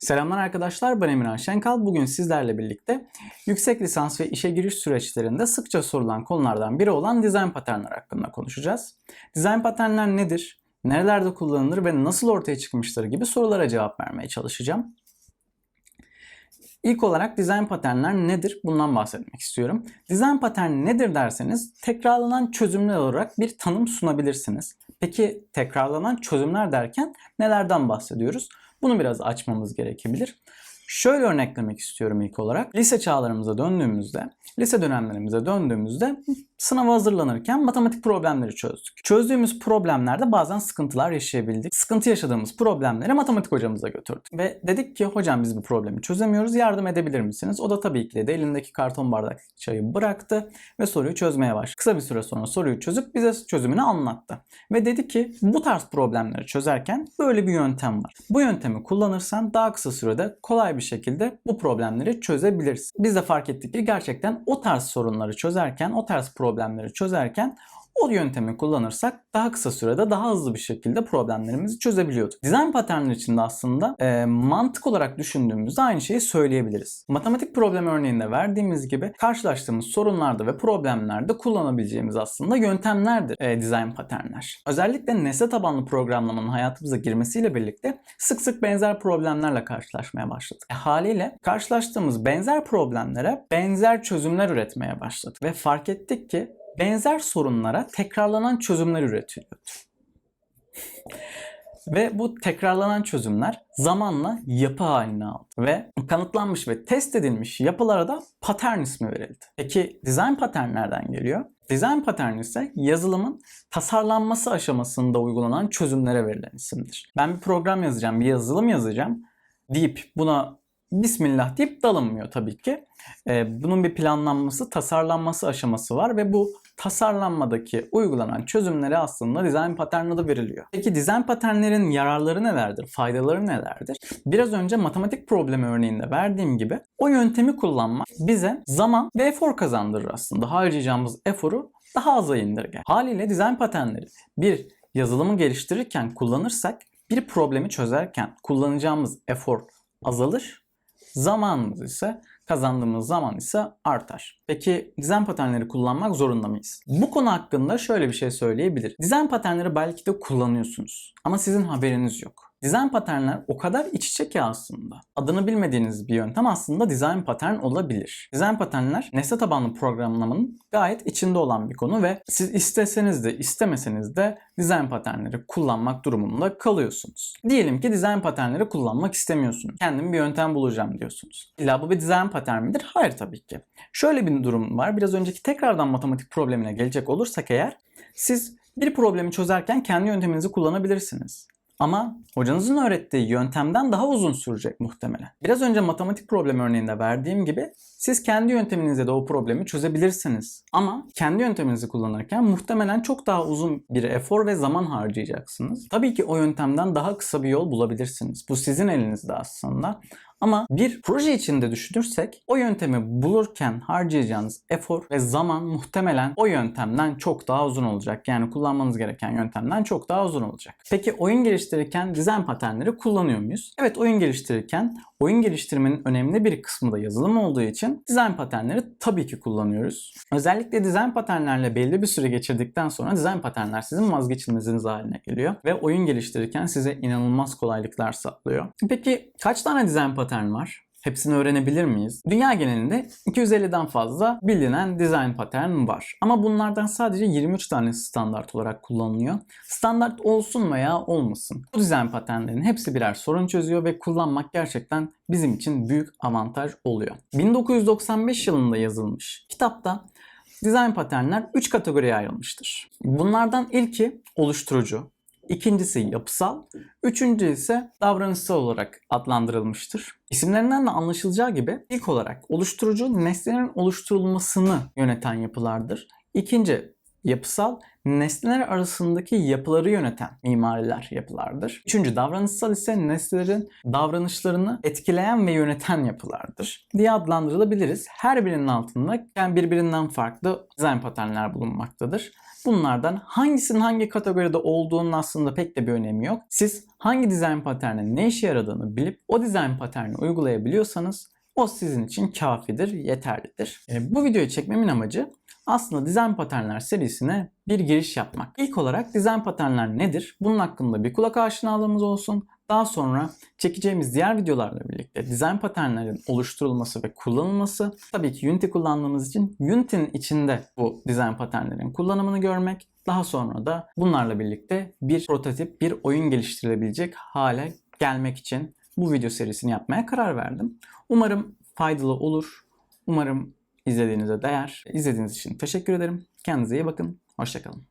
Selamlar arkadaşlar ben Emirhan Şenkal. Bugün sizlerle birlikte yüksek lisans ve işe giriş süreçlerinde sıkça sorulan konulardan biri olan dizayn paternler hakkında konuşacağız. Dizayn paternler nedir? Nerelerde kullanılır ve nasıl ortaya çıkmıştır gibi sorulara cevap vermeye çalışacağım. İlk olarak dizayn paternler nedir? Bundan bahsetmek istiyorum. Dizayn paterni nedir derseniz tekrarlanan çözümler olarak bir tanım sunabilirsiniz. Peki tekrarlanan çözümler derken nelerden bahsediyoruz? Bunu biraz açmamız gerekebilir. Şöyle örneklemek istiyorum ilk olarak. Lise çağlarımıza döndüğümüzde, lise dönemlerimize döndüğümüzde sınava hazırlanırken matematik problemleri çözdük. Çözdüğümüz problemlerde bazen sıkıntılar yaşayabildik. Sıkıntı yaşadığımız problemleri matematik hocamıza götürdük. Ve dedik ki hocam biz bu problemi çözemiyoruz yardım edebilir misiniz? O da tabii ki de elindeki karton bardak çayı bıraktı ve soruyu çözmeye başladı. Kısa bir süre sonra soruyu çözüp bize çözümünü anlattı. Ve dedi ki bu tarz problemleri çözerken böyle bir yöntem var. Bu yöntemi kullanırsan daha kısa sürede kolay bir şekilde bu problemleri çözebilirsin. Biz de fark ettik ki gerçekten o tarz sorunları çözerken, o tarz problemleri çözerken o yöntemi kullanırsak daha kısa sürede daha hızlı bir şekilde problemlerimizi çözebiliyorduk. Dizayn paternleri içinde aslında e, mantık olarak düşündüğümüzde aynı şeyi söyleyebiliriz. Matematik problem örneğinde verdiğimiz gibi karşılaştığımız sorunlarda ve problemlerde kullanabileceğimiz aslında yöntemlerdir e, dizayn paternler. Özellikle nesne tabanlı programlamanın hayatımıza girmesiyle birlikte sık sık benzer problemlerle karşılaşmaya başladık. E, haliyle karşılaştığımız benzer problemlere benzer çözümler üretmeye başladık ve fark ettik ki benzer sorunlara tekrarlanan çözümler üretiliyordu. ve bu tekrarlanan çözümler zamanla yapı haline aldı ve kanıtlanmış ve test edilmiş yapılara da patern ismi verildi. Peki design pattern nereden geliyor? Design pattern ise yazılımın tasarlanması aşamasında uygulanan çözümlere verilen isimdir. Ben bir program yazacağım, bir yazılım yazacağım deyip buna Bismillah deyip dalınmıyor tabii ki. Ee, bunun bir planlanması, tasarlanması aşaması var ve bu tasarlanmadaki uygulanan çözümlere aslında dizayn patern adı veriliyor. Peki dizayn paternlerin yararları nelerdir, faydaları nelerdir? Biraz önce matematik problemi örneğinde verdiğim gibi o yöntemi kullanmak bize zaman ve efor kazandırır aslında. Harcayacağımız eforu daha aza indirger. Haliyle dizayn paternleri bir yazılımı geliştirirken kullanırsak bir problemi çözerken kullanacağımız efor azalır Zamanımız ise kazandığımız zaman ise artar. Peki dizayn paternleri kullanmak zorunda mıyız? Bu konu hakkında şöyle bir şey söyleyebilir. Dizayn paternleri belki de kullanıyorsunuz ama sizin haberiniz yok. Dizayn paternler o kadar iç içe ki aslında. Adını bilmediğiniz bir yöntem aslında dizayn patern olabilir. Dizayn paternler nesne tabanlı programlamanın gayet içinde olan bir konu ve siz isteseniz de istemeseniz de dizayn paternleri kullanmak durumunda kalıyorsunuz. Diyelim ki dizayn paternleri kullanmak istemiyorsunuz. Kendim bir yöntem bulacağım diyorsunuz. İlla bu bir dizayn patern midir? Hayır tabii ki. Şöyle bir durum var. Biraz önceki tekrardan matematik problemine gelecek olursak eğer siz bir problemi çözerken kendi yönteminizi kullanabilirsiniz. Ama hocanızın öğrettiği yöntemden daha uzun sürecek muhtemelen. Biraz önce matematik problem örneğinde verdiğim gibi siz kendi yönteminizle de o problemi çözebilirsiniz. Ama kendi yönteminizi kullanırken muhtemelen çok daha uzun bir efor ve zaman harcayacaksınız. Tabii ki o yöntemden daha kısa bir yol bulabilirsiniz. Bu sizin elinizde aslında. Ama bir proje içinde düşünürsek o yöntemi bulurken harcayacağınız efor ve zaman muhtemelen o yöntemden çok daha uzun olacak. Yani kullanmanız gereken yöntemden çok daha uzun olacak. Peki oyun geliştirirken dizayn paternleri kullanıyor muyuz? Evet oyun geliştirirken oyun geliştirmenin önemli bir kısmı da yazılım olduğu için dizayn paternleri tabii ki kullanıyoruz. Özellikle dizayn paternlerle belli bir süre geçirdikten sonra dizayn paternler sizin vazgeçilmeziniz haline geliyor ve oyun geliştirirken size inanılmaz kolaylıklar sağlıyor. Peki kaç tane dizayn patern var? Hepsini öğrenebilir miyiz? Dünya genelinde 250'den fazla bilinen design pattern var. Ama bunlardan sadece 23 tanesi standart olarak kullanılıyor. Standart olsun veya olmasın. Bu design patternlerin hepsi birer sorun çözüyor ve kullanmak gerçekten bizim için büyük avantaj oluyor. 1995 yılında yazılmış kitapta design paternler 3 kategoriye ayrılmıştır. Bunlardan ilki oluşturucu, İkincisi yapısal, üçüncü ise davranışsal olarak adlandırılmıştır. İsimlerinden de anlaşılacağı gibi ilk olarak oluşturucu nesnenin oluşturulmasını yöneten yapılardır. İkinci yapısal nesneler arasındaki yapıları yöneten mimariler yapılardır. Üçüncü davranışsal ise nesnelerin davranışlarını etkileyen ve yöneten yapılardır diye adlandırılabiliriz. Her birinin altında yani birbirinden farklı dizayn paternler bulunmaktadır. Bunlardan hangisinin hangi kategoride olduğunun aslında pek de bir önemi yok. Siz hangi dizayn paternin ne işe yaradığını bilip o dizayn paterni uygulayabiliyorsanız o sizin için kafidir, yeterlidir. E, bu videoyu çekmemin amacı aslında dizayn paternler serisine bir giriş yapmak. İlk olarak dizayn paternler nedir? Bunun hakkında bir kulak aşinalığımız olsun. Daha sonra çekeceğimiz diğer videolarla birlikte dizayn paternlerin oluşturulması ve kullanılması, tabii ki Unity kullandığımız için Unity'nin içinde bu dizayn paternlerin kullanımını görmek, daha sonra da bunlarla birlikte bir prototip, bir oyun geliştirilebilecek hale gelmek için bu video serisini yapmaya karar verdim. Umarım faydalı olur. Umarım izlediğinize değer. İzlediğiniz için teşekkür ederim. Kendinize iyi bakın. Hoşçakalın.